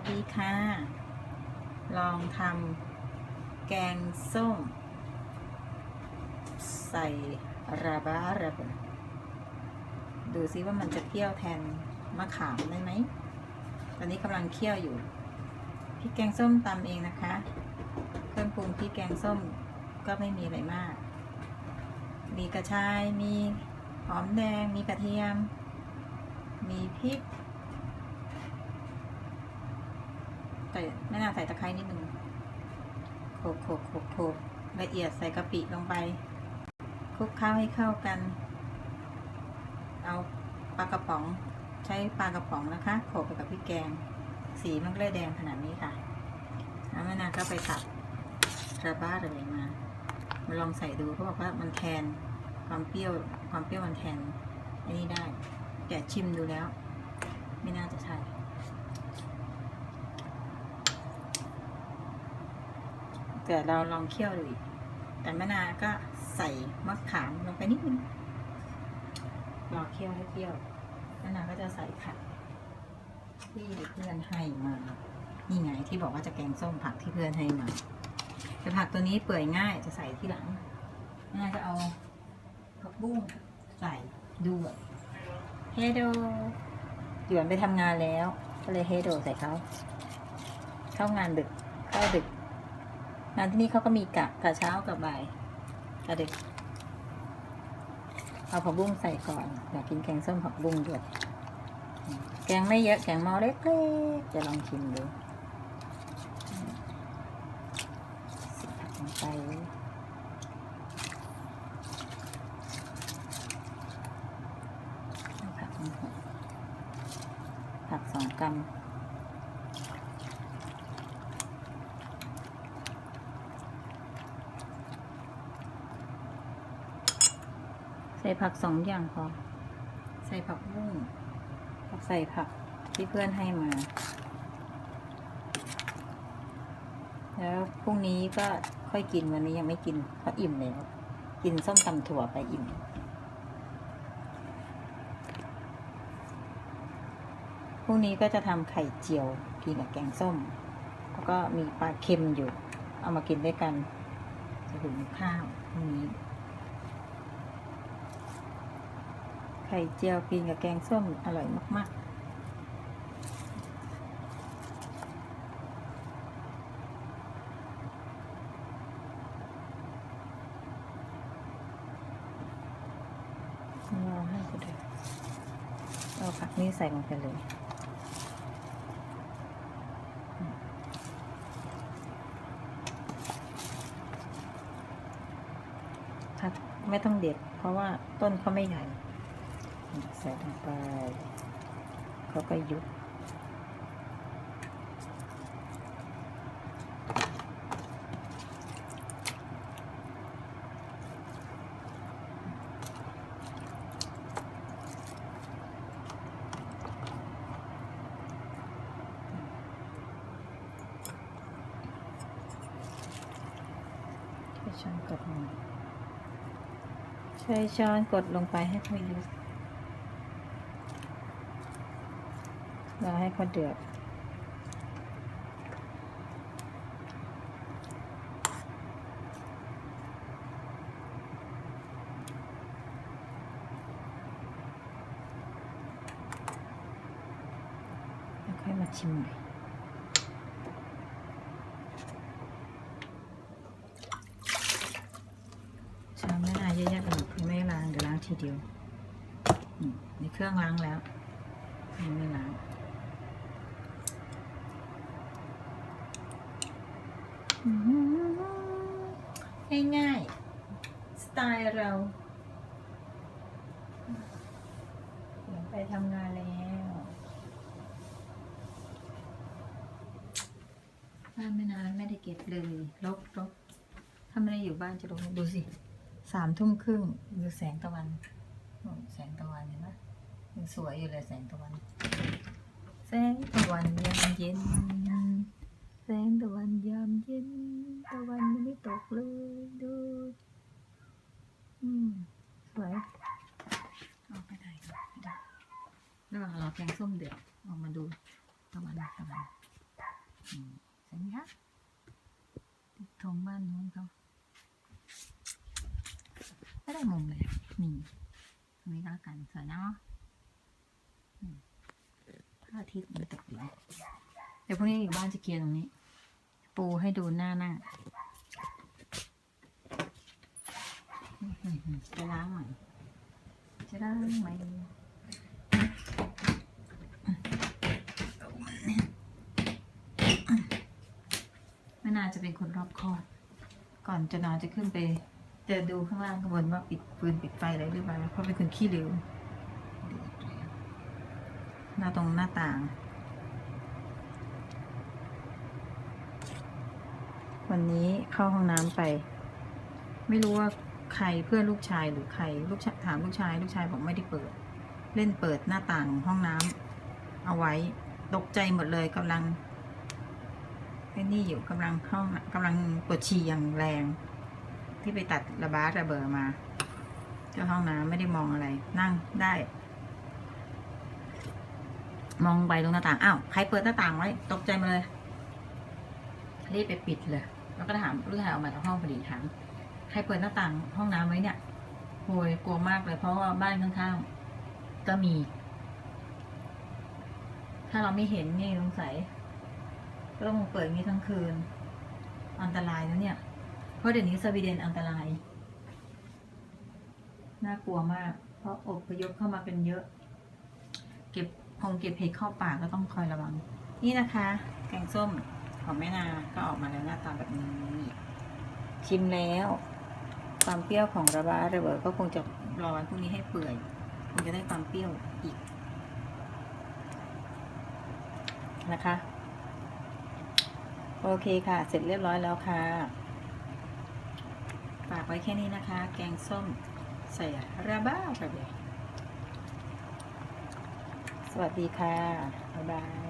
สดีค่ะ ลองทำแกงส้ม ใส่ราบาระเบดูซิว่ามันจะเคี่ยวแทนมะขามได้ไหม ตอนนี้กำลังเคี่ยวอยู่พริกแกงส้มตำเองนะคะ เครื่องปรุงพริกแกงส้มก็ไม่มีอะไรมาก มีกระชาย มีหอมแดง มีกระเทียม มีพริก ใส่ไม่น่าใส่ตะไคร้นิดนึงโขกโขกโขกโขกละเอียดใส่กะปิลงไปคลุกเคล้าให้เข้ากัน เอาปลากระป๋องใช้ปลากระป๋องนะคะโขกไปกับพริกแกง สีมันก็เลยแดงขนาดนี้ค่ะแล้วแม่นาก็ไปตัดระบ้าเลยมามาลองใส่ดูเขาบอกว่ามันแทนความเปรี้ยวความเปรี้ยวมันแทนไอ้นี่ได้ แต่ชิมดูแล้ว ไม่น่าจะใช่ แต่เราลองเคี่ยวดูแต่มะนาวก็ใส่มะขามลงไปนิดนึงรอเคี่ยวให้เคี่ยวมะนาวก็จะใส่ผักที่เพื่อนให้มานี่ไงที่บอกว่าจะแกงส้มผักที่เพื่อนให้มาแต่ผักตัวนี้เปื่อยง่ายจะใส่ที่หลังมะนาจะเอาผักบุ้งใส่ด้วยเฮโดหยวนไปทำงานแล้ว ก็เลยเฮโดใส่เขา เข้างานดึก เข้าดึก งานที่นี่เขาก็มีกะกะเช้ากับบ่ายกะดึกเอาผักบุ้งใส่ก่อนอยากกินแกงส้มผักบุ้งด้วยแกงไม่เยอะแกงมอเล็กๆจะลองชิมดูส่ผักลงไปผักลงไปผักสองกรัม ส่ผักสองอย่างพอ ใส่ผักบุ้งใส่ผักที่เพื่อนให้มา แล้วพรุ่งนี้ก็ค่อยกินวันนี้ยังไม่กินเพราะอิ่มแล้ว กินส้มตำถั่วไปอิ่มพรุ่งนี้ก็จะทำไข่เจียวกินกับแกงส้ม แล้วก็มีปลาเค็มอยู่ เอามากินด้วยกันจะหุงข้าวพรุ่งนี้ ไข่เจียวกินกับแกงส้มอร่อยมากๆรอให้ก็ได้เอาผักนี้ใส่ลงไปเลยผักไม่ต้องเด็ดเพราะว่าต้นเขาไม่ใหญ่ ใส่ลงไปเขาก็ยุบช้อนกดลงใช้ช้อนกดลงไปให้เขายุบ เรอให้เขาเดือดแล้วค่อยมาชิมใหม่ชามไม่นานเยอะแยะไปหมดไม่ล้างเดี๋ยวล้างทีเดียวในเครื่องล้างแล้วยังไม่ล้าง ง่ายๆ สไตล์เราเดี๋ยวไปทำงานแล้วบ้านไม่นานไม่ได้เก็บเลยลกลกถ้าไม่ได้อยู่บ้านจะลกดูสิสามทุ่มครึ่งดูแสงตะวัน แสงตะวันเห็นไหมยังสวยอยู่เลยแสงตะวัน แสงตะวันยามเย็น แสงตะวันยาม เย็นตะวันยังไม่ตกเลยดูอืมสวยเอาไปไหนก่อนไม่ได้ระหว่างรอแกงส้มเดือดออกมาดูตะวันตะวันอืมเห็นไหมคะติดธงบ้านนู้นเขาไม่ได้มุมเลยนี่ตรงนี้ก็แล้วกันสวยเนาะพระอาทิตย์มันตกอยู่เดี๋ยวพรุ่งนี้อยู่บ้านจะเคลียร์ตรงนี้ ปูให้ดูหน้าหน้าจะล้างใหม่จะล้างใหม่แม่นาจะเป็นคนรอบคอบก่อนจะนอนจะขึ้นไปจะดูข้างล่างข้างบนว่าปิดฟืนปิดไฟอะไรหรือเปล่าเพราะเป็นคนขี้เหลืมหน้าตรงหน้าต่าง วันนี้เข้าห้องน้ำไป ไม่รู้ว่าใครเพื่อนลูกชายหรือใครลูกชายถามลูกชาย ลูกชายบอกไม่ได้เปิด เล่นเปิดหน้าต่างห้องน้ำเอาไว้ตกใจหมดเลยกำลังไอ้นี่อยู่กำลังเข้ากำลังปวดฉี่อย่างแรง ที่ไปตัดระบาดระเบอมาเจ้าห้องน้ำไม่ได้มองอะไร นั่งได้ มองไปตรงหน้าต่างอ้าวใครเปิดหน้าต่างไว้ ตกใจมาเลยรีบไปปิดเลย แล้วก็ถามลูกชายออกมาจากห้องพอดีถามใครเปิดหน้าต่างห้องน้ำไว้เนี่ยโวยกลัวมากเลย เพราะว่าบ้านข้างๆก็มี ถ้าเราไม่เห็นนี่สงสัยก็ต้องเปิดนี้ทั้งคืน อันตรายนะเนี่ย เพราะเดี๋ยวนี้สวีเดนอันตราย น่ากลัวมาก เพราะอบพยพเข้ามาเป็นเยอะ เก็บคงเก็บเห็ดเข้าป่าก็ต้องคอยระวัง นี่นะคะ แกงส้ม ของแม่นาก็ออกมาแล้วหน้าตาแบบนี้ ชิมแล้ว ความเปรี้ยวของระบาระเบิดก็คงจะรอวันพรุ่งนี้ให้เปื่อยคงจะได้ความเปรี้ยวอีกนะคะ โอเคค่ะ เสร็จเรียบร้อยแล้วค่ะฝากไว้แค่นี้นะคะ แกงส้มใส่ระบ้าระเบิดสวัสดีค่ะ บ๊ายบาย